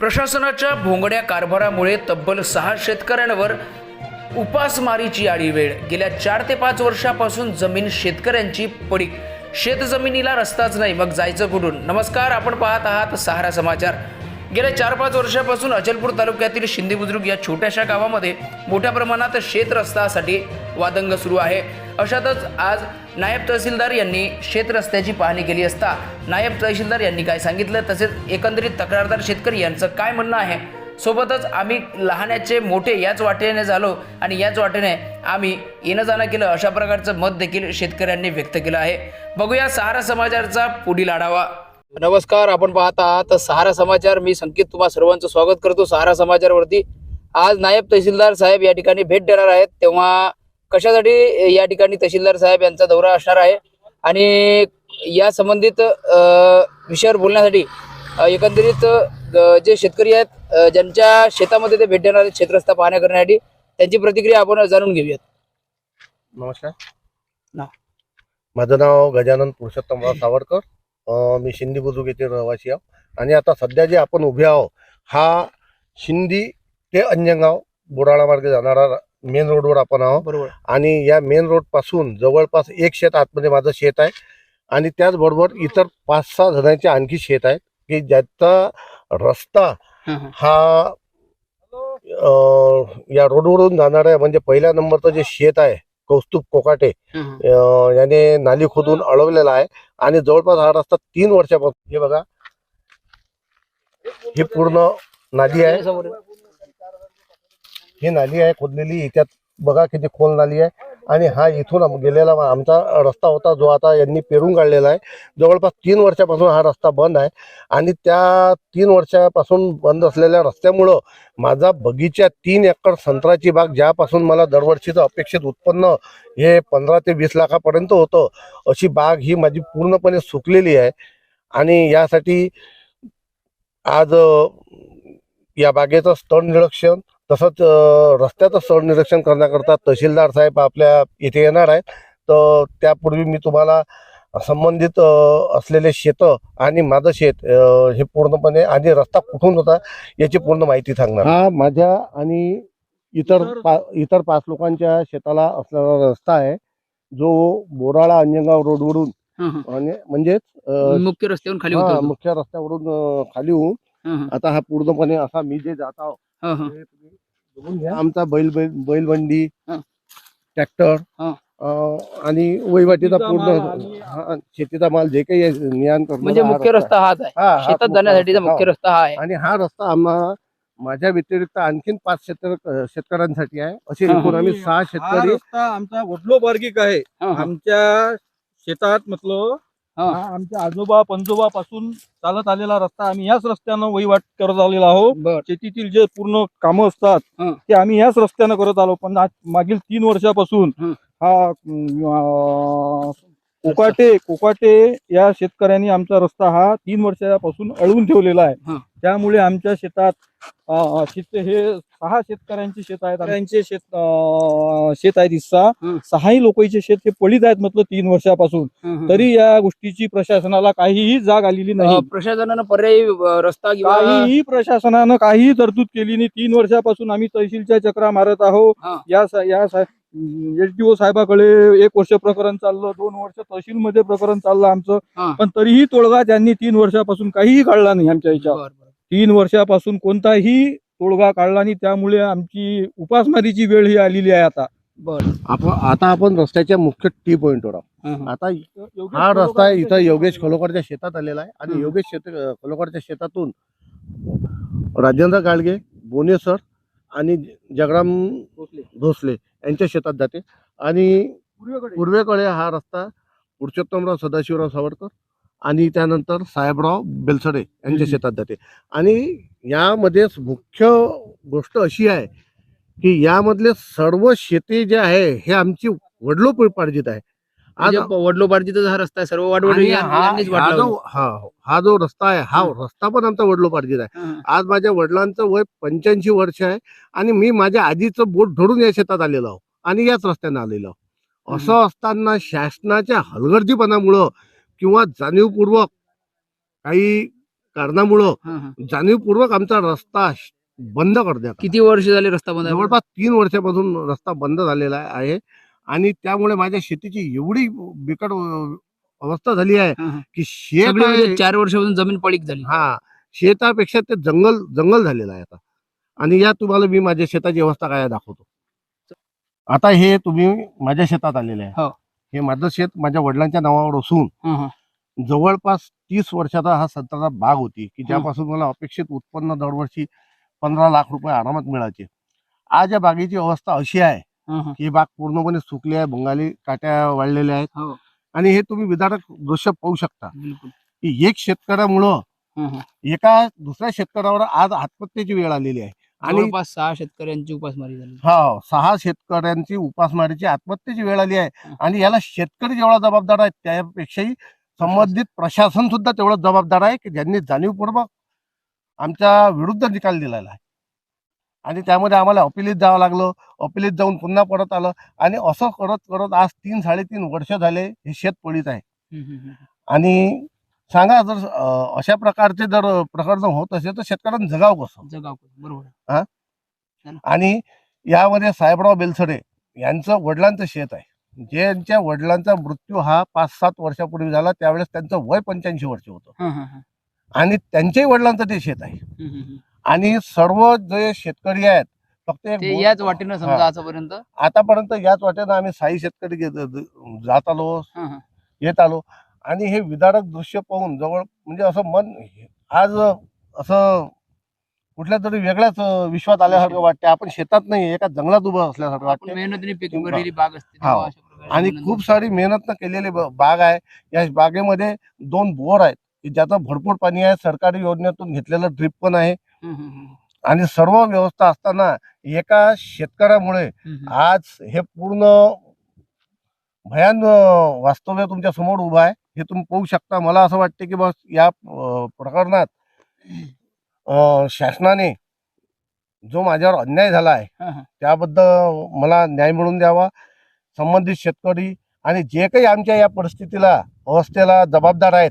प्रशासनाच्या भोंगड्या कारभारामुळे तब्बल सहा शेतकऱ्यांवर उपासमारीची आडी वेळ. गेल्या चार ते पाच वर्षापासून जमीन शेतकऱ्यांची पडीक. शेत जमिनीला रस्ताच नाही मग जायचं कुठून? नमस्कार आपण पाहत आहात सहारा समाचार. गेल्या चार पाच वर्षापासून अचलपूर तालुक्यातील शिंदे बुद्रुक या छोट्याशा गावामध्ये मोठ्या प्रमाणात शेतरस्तासाठी वादंग सुरू आहे. अशातच आज नायब तहसीलदार यांनी शेतरस्त्याची पाहणी केली असता नायब तहसीलदार यांनी काय सांगितलं? तसेच एकंदरीत तक्रारदार शेतकरी यांचं काय म्हणणं आहे? सोबतच आम्ही लहानाचे मोठे याच वाटेने झालो आणि याच वाटेने आम्ही येणं जाणं केलं अशा प्रकारचं मत देखील शेतकऱ्यांनी व्यक्त केलं आहे. बघूया सहारा समाजाचा पुढील आढावा. नमस्कार आपण पाहत आहात सहारा समाचार. मी संकेत तुम्हा सर्वांचं स्वागत करतो सहारा समाचारवरती. आज नायब तहसीलदार साहेब या ठिकाणी भेट देणार आहेत. तेव्हा कशासाठी या ठिकाणी तहसीलदार साहेब यांचा दौरा असणार आहे? आणि या संबंधित विषयावर बोलण्यासाठी एकंदरीत जे शेतकरी आहेत ज्यांच्या शेतामध्ये ते भेट देणार आहेत शेतरस्ता पाहण्या करण्यासाठी त्यांची प्रतिक्रिया आपण जाणून घेऊयात. नमस्कार. नाव. माझं नाव गजानन पुरुषोत्तमराव सावरकर. मी शिंदी बुजुर्ग येथे रहिवासी आहो. आणि आता सध्या जे आपण उभे आहो हा शिंदी ते अंजनगाव बोराळा मार्गे जाणारा मेन रोडवर आपण आहो बरोबर. आणि या मेन रोडपासून जवळपास एक शेत आतमध्ये माझं शेत आहे. आणि त्याचबरोबर इतर पाच सहा जणांचे आणखी शेत आहेत की ज्याचा रस्ता हा अं, या रोडवरून जाणाऱ्या म्हणजे पहिल्या नंबरचं जे शेत आहे कौस्तुभ कोकाटे याने नाली खोदून अडवलेला आहे आणि जवळपास हा रस्ता तीन वर्षापासून हे बघा. ही पूर्ण नाली आहे. ही नाली आहे खोदलेली याच्यात बघा किती खोल नाली आहे. आणि हा इथून गेलेला आमचा रस्ता होता जो आता यांनी पेरून काढलेला आहे. जवळपास तीन वर्षापासून हा रस्ता बंद आहे. आणि त्या तीन वर्षापासून बंद असलेल्या रस्त्यामुळं माझा बगीचा तीन एकर संत्र्याची बाग ज्यापासून मला दरवर्षीचं अपेक्षित उत्पन्न हे पंधरा ते वीस लाखापर्यंत होतं अशी बाग ही माझी पूर्णपणे सुकलेली आहे. आणि यासाठी आज या बागेचं स्थळ निरीक्षण तसंच रस्त्याचं स्थळ निरीक्षण करण्याकरता तहसीलदार साहेब आपल्या इथे येणार आहेत. तर त्यापूर्वी मी तुम्हाला संबंधित असलेले शेतं आणि माझं शेत हे पूर्णपणे आणि रस्ता कुठून होता याची पूर्ण माहिती सांगणार. हा माझ्या आणि इतर पा इतर पाच लोकांच्या शेताला असलेला रस्ता आहे जो बोराळा अंजनगाव रोडवरून आणि म्हणजेच मुख्य रस्त्यावरून खाली हा, होतो मुख्य रस्त्यावरून खाली होऊन आता हा पूर्णपणे असा मी जे जात आहो ते तुम्ही बघून घ्या. आमचा बैल बैल बैलबंडी हा. ट्रॅक्टर हा. अ, आणि वहिवाटीचा शेतीचा पूर्ण आणि- हा, शेतीचा माल जे काही आहे, करणारा म्हणजे हा मुख्य रस्ता हाच आहे हा, हा शेतात मुख्य जाण्यासाठीचा रस्ता. मुख्य हा. रस्ता हा आहे आणि हा रस्ता आम्हा माझ्या व्यतिरिक्त आणखीन पाच शेतकरी शेतकऱ्यांसाठी आहे असे हा, हा. एकूण आम्ही सहा हा शेतकरी रस्ता आमचा वडलोपार्गिक आहे हा, हा. आमच्या शेतात म्हटलं हा. आमच्या आजोबा पंजोबा पासून चालत आलेला रस्ता आम्ही याच रस्त्यानं वहिवाट करत आलेला आहोत शेतीतील जे पूर्ण कामं असतात. ते आम्ही याच रस्त्यानं करत आलो पण आज मागील तीन वर्षापासून हं. कोकाटे कोकाटे या शेतकऱ्यांनी आमचा रस्ता हा तीन वर्षापासून अडवून ठेवलेला आहे. त्यामुळे आमच्या शेतात शेत हे सहा शेतकऱ्यांचे शेत आहेत. त्यांचे शेत शेत आहेत हिस्सा. सहाही लोकांचे शेत हे पडीत आहेत म्हटलं तीन वर्षापासून. तरी या गोष्टीची प्रशासनाला काहीही जाग आलेली नाही. प्रशासनानं पर्यायी रस्ता काहीही प्रशासनानं काहीही तरतूद केली नाही. तीन वर्षापासून आम्ही तहसीलच्या चक्रा मारत आहोत. या या एचडीओ साहेबाकडे एक वर्ष प्रकरण चाललं दोन वर्ष तहसील मध्ये प्रकरण चाललं आमचं. पण तरीही तोडगा त्यांनी तीन वर्षापासून काहीही काढला नाही आमच्या याच्यावर. तीन वर्षापासून कोणताही तोडगा काढला नाही त्यामुळे आमची उपासमारीची वेळ ही आलेली आहे आता. बर. आपण आता आपण रस्त्याच्या मुख्य टी पॉइंटवर आहोत. आता हा रस्ता इथं योगेश खोलोकरच्या शेतात आलेला आहे आणि. योगेश शेत खोलोकरच्या शेतातून राजेंद्र गाडगे बोने सर आणि जगराम भोसले यांच्या शेतात जाते. आणि पूर्वेकडे. पूर्वेकडे हा रस्ता पुरुषोत्तमराव सदाशिवराव सावरकर आणि त्यानंतर साहेबराव बेलसडे यांच्या. शेतात जाते. आणि यामध्येच मुख्य गोष्ट अशी आहे की यामधले सर्व शेती जे आहे हे आमची वडलोपार्जित आहे. आज म्हणजे वडलोपार्जितच हा रस्ता आहे सर्व वाढवड हा हा जो हा हा जो रस्ता आहे हा हं. रस्ता पण आमचा वडलोपार्जित आहे. आज माझ्या वडिलांचं वय पंच्याऐंशी वर्ष आहे आणि मी माझ्या आजीचं बोट धरून या शेतात आलेलो आहो आणि याच रस्त्याने आलेलो आहो. असं असताना शासनाच्या हलगर्जीपणामुळं किंवा जाणीवपूर्वक काही कारणामुळं हा, हा. जाणीवपूर्वक आमचा रस्ता बंद करण्यात. किती वर्ष झाले रस्ता बंद? जवळपास तीन वर्षापासून रस्ता बंद झालेला आहे आणि त्यामुळे माझ्या शेतीची एवढी बिकट अवस्था झाली आहे हा, हा. की शेत म्हणजे चार वर्षापासून जमीन पडीक झाली हा शेतापेक्षा ते जंगल जंगल झालेलं आहे आता आणि या तुम्हाला मी माझ्या शेताची अवस्था काय दाखवतो आता हे तुम्ही माझ्या शेतात आलेले आहे हो. माझं शेत माझ्या वडिलांच्या नावावर असून. जवळपास तीस वर्षाचा हा संत्र्याचा बाग होती की ज्यापासून मला अपेक्षित उत्पन्न दरवर्षी पंधरा लाख रुपये आरामात मिळायचे आज या बागेची अवस्था अशी आहे. की बाग पूर्णपणे सुकली आहे बंगाली काट्या वाढलेल्या आहेत हो. आणि हे तुम्ही विदारक दृश्य पाहू शकता की एक शेतकऱ्यामुळं. एका दुसऱ्या शेतकऱ्यावर आज आत्महत्येची वेळ आलेली आहे आणि जवळपास सहा शेतकऱ्यांची उपासमारी झाली. हा सहा शेतकऱ्यांची उपासमारीची आत्महत्येची वेळ आली आहे. हं. आणि याला शेतकरी जेवढा जबाबदार आहे त्यापेक्षाही संबंधित प्रशासन सुद्धा तेवढं जबाबदार आहे की ज्यांनी जाणीवपूर्वक आमच्या विरुद्ध निकाल दिलेला आहे. आणि त्यामध्ये आम्हाला अपिलीत जावं लागलं अपिलीत जाऊन पुन्हा परत आलं. आणि असं करत करत आज तीन साडेतीन वर्ष झाले हे शेत पडीत आहे. आणि सांगा जर अशा प्रकारचे जर प्रकरण होत असेल तर शेतकऱ्यांना जगाव कसं? जगाव बरोबर आणि यामध्ये साहेबराव बेलसडे यांचं वडिलांचं शेत आहे. ज्यांच्या वडिलांचा मृत्यू हा पाच सात वर्षापूर्वी झाला त्यावेळेस त्यांचं वय पंच्याऐंशी वर्ष होतं. हा, हा, हा. आणि त्यांच्याही वडिलांचं ते शेत आहे. आणि सर्व जे शेतकरी आहेत फक्त याच वाटेनं समजा हा. आतापर्यंत? आतापर्यंत याच वाटेनं आम्ही साई शेतकरी जात आलो. हा, हा. येत आलो. आणि हे विदारक दृश्य पाहून जवळ म्हणजे असं मन आज असं कुठल्या तरी वेगळ्याच विश्वात आल्यासारखं वाटते आपण शेतात नाही एका जंगलात उभं असल्यासारखं वाटते मेहनतीने बाग असते. आणि खूप. सारी मेहनत केलेली बाग आहे. या बागेमध्ये दोन बोर आहेत की ज्याचं भरपूर पाणी आहे. सरकारी योजनेतून घेतलेलं ड्रिप पण आहे. आणि सर्व व्यवस्था असताना एका शेतकऱ्यामुळे. आज हे पूर्ण भयान वास्तव्य तुमच्यासमोर उभं आहे. हे तुम्ही पाहू शकता मला असं वाटते की बस या प्रकरणात शासनाने जो माझ्यावर अन्याय झाला आहे. त्याबद्दल मला न्याय मिळवून द्यावा संबंधित शेतकरी आणि जे काही आमच्या या परिस्थितीला अवस्थेला जबाबदार आहेत.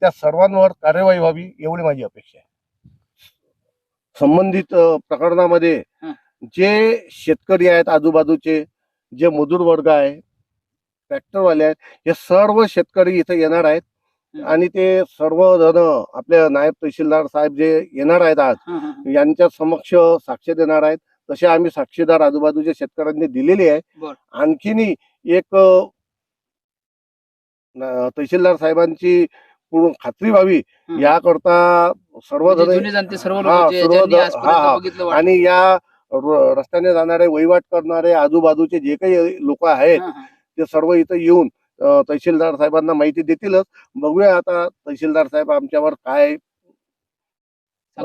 त्या सर्वांवर कार्यवाही व्हावी एवढी माझी अपेक्षा आहे संबंधित प्रकरणामध्ये. जे शेतकरी आहेत आजूबाजूचे जे मजूर वर्ग आहे ट्रॅक्टरवाले आहेत हे सर्व शेतकरी इथे येणार आहेत. आणि ते सर्व जण आपले नायब तहसीलदार साहेब जे येणार आहेत आज. यांच्या समक्ष साक्ष देणार आहेत तसे आम्ही साक्षीदार आजूबाजूच्या शेतकऱ्यांनी दिलेली आहे. आणखीनही एक तहसीलदार साहेबांची पूर्ण खात्री व्हावी. याकरता सर्व म्हणजे सर्व. आणि या रस्त्याने जाणारे वहिवाट करणारे आजूबाजूचे जे काही लोक आहेत. ते सर्व इथं येऊन तहसीलदार साहेबांना माहिती देतीलच बघूया आता तहसीलदार साहेब आमच्यावर काय ते.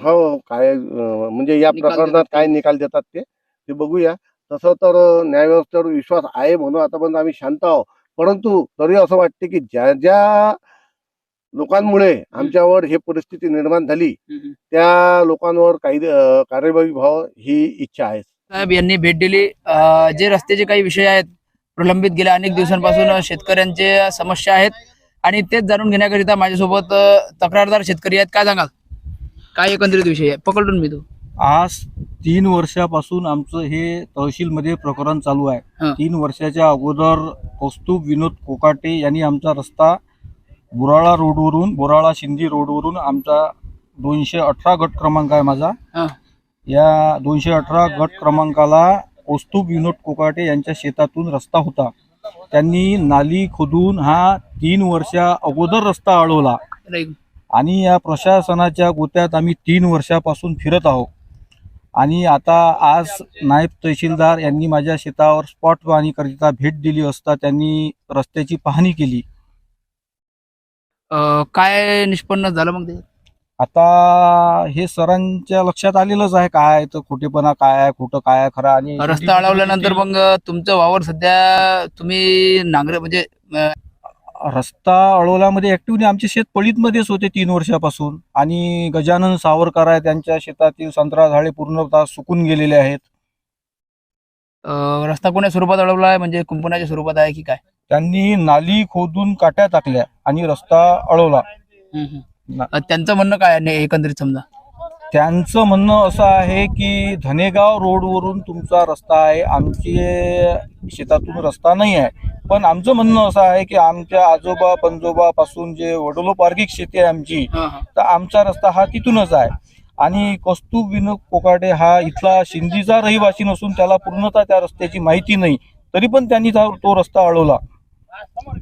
हो काय म्हणजे या प्रकरणात काय. निकाल देतात ते ते बघूया तसं तर न्यायव्यवस्थेवर विश्वास आहे म्हणून आतापर्यंत आम्ही शांत आहोत परंतु तरी असं वाटते की ज्या ज्या लोकांमुळे आमच्यावर ही परिस्थिती निर्माण झाली. त्या लोकांवर काही अ, कार्यवाही व्हावं ही इच्छा आहे साहेब यांनी भेट दिली जे रस्त्याचे काही विषय आहेत प्रलंबित गेल्या अनेक दिवसांपासून शेतकऱ्यांचे समस्या आहेत. आणि तेच जाणून घेण्याकरिता माझ्यासोबत तक्रारदार शेतकरी आहेत. काय सांगाल? काय एकंदरीत विषय आहे? पकडून मी तो. आज तीन वर्षापासून आमचं हे तहसीलमध्ये प्रकरण चालू आहे. तीन वर्षाच्या अगोदर कौस्तुभ विनोद कोकाटे यांनी आमचा रस्ता बोराळा रोडवरून बोराळा शिंदी रोडवरून आमचा दोनशे अठरा गट क्रमांक आहे माझा. या दोनशे अठरा गट क्रमांकाला कौस्तुभ विनोद कोकाटे यांच्या शेतातून रस्ता होता. त्यांनी नाली खोदून हा तीन वर्षा अगोदर रस्ता अडवला. आणि या प्रशासनाच्या गोत्यात आम्ही तीन वर्षापासून फिरत आहोत. आणि आता आज नायब तहसीलदार यांनी माझ्या शेतावर स्पॉट पाहणीकरिता भेट दिली असता त्यांनी रस्त्याची पाहणी केली. काय निष्पन्न झालं मग ते? आता हे सरांच्या लक्षात आलेलंच आहे काय तर खोटेपणा काय आहे खोटं काय आहे खरं आणि रस्ता अडवल्यानंतर मग तुमचं वावर सध्या तुम्ही नांगरे म्हणजे रस्ता अडवल्यामध्ये ऍक्टिव्हली आमचे शेत पडीतमध्येच होते तीन वर्षापासून आणि गजानन सावरकर आहे त्यांच्या शेतातील संत्रा झाडे पूर्णतः सुकून गेलेले आहेत. अं, रस्ता कोण्या स्वरूपात अडवला आहे? म्हणजे कुंपणाच्या स्वरूपात आहे की काय? त्यांनी नाली खोदून काट्या टाकल्या आणि रस्ता अडवला. अ, त्यांचं म्हणणं काय आहे ने- एकंदरीत समजा? त्यांचं म्हणणं असं आहे की धनेगाव रोडवरून तुमचा रस्ता आहे. आमचे शेतातून रस्ता नाही आहे. पण आमचं म्हणणं असं आहे की आमच्या आजोबा पंजोबा पासून जे वडोलोपार्गिक शेती आहे आमची तर आमचा रस्ता हा तिथूनच आहे. आणि कौस्तुभ विनोद कोकाटे हा इथला शिंदीचा रहिवासी नसून त्याला पूर्णतः त्या रस्त्याची माहिती नाही. तरी पण त्यांनी तो तो रस्ता अडवला.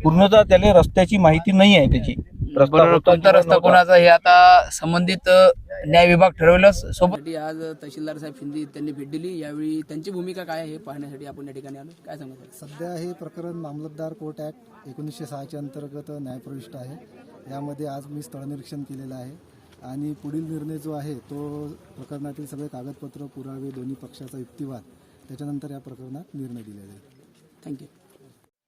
पूर्णतः त्याला रस्त्याची माहिती नाही आहे त्याची. रस्ता कोणता रस्ता. कोणाचा हे आता संबंधित अ, न्याय विभाग ठरवलंच. सोबत साठी आज तहसीलदार साहेब शिंदे त्यांनी भेट दिली. यावेळी त्यांची भूमिका काय आहे हे पाहण्यासाठी आपण या ठिकाणी आलो. काय सांगत सध्या हे प्रकरण मामलतदार कोर्ट ॲक्ट एकोणीसशे सहाच्या अंतर्गत न्यायप्रविष्ट आहे. यामध्ये आज मी स्थळनिरीक्षण केलेलं आहे. आणि पुढील निर्णय जो आहे तो प्रकरणातील सगळे कागदपत्र पुरावे दोन्ही पक्षाचा युक्तिवाद त्याच्यानंतर या प्रकरणात निर्णय दिला जाईल थँक्यू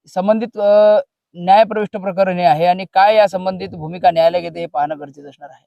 संबंधित अ, न्यायप्रविष्ट प्रकरण हे आहे आणि काय या संबंधित भूमिका न्यायालय घेते हे पाहणं गरजेचं असणार आहे.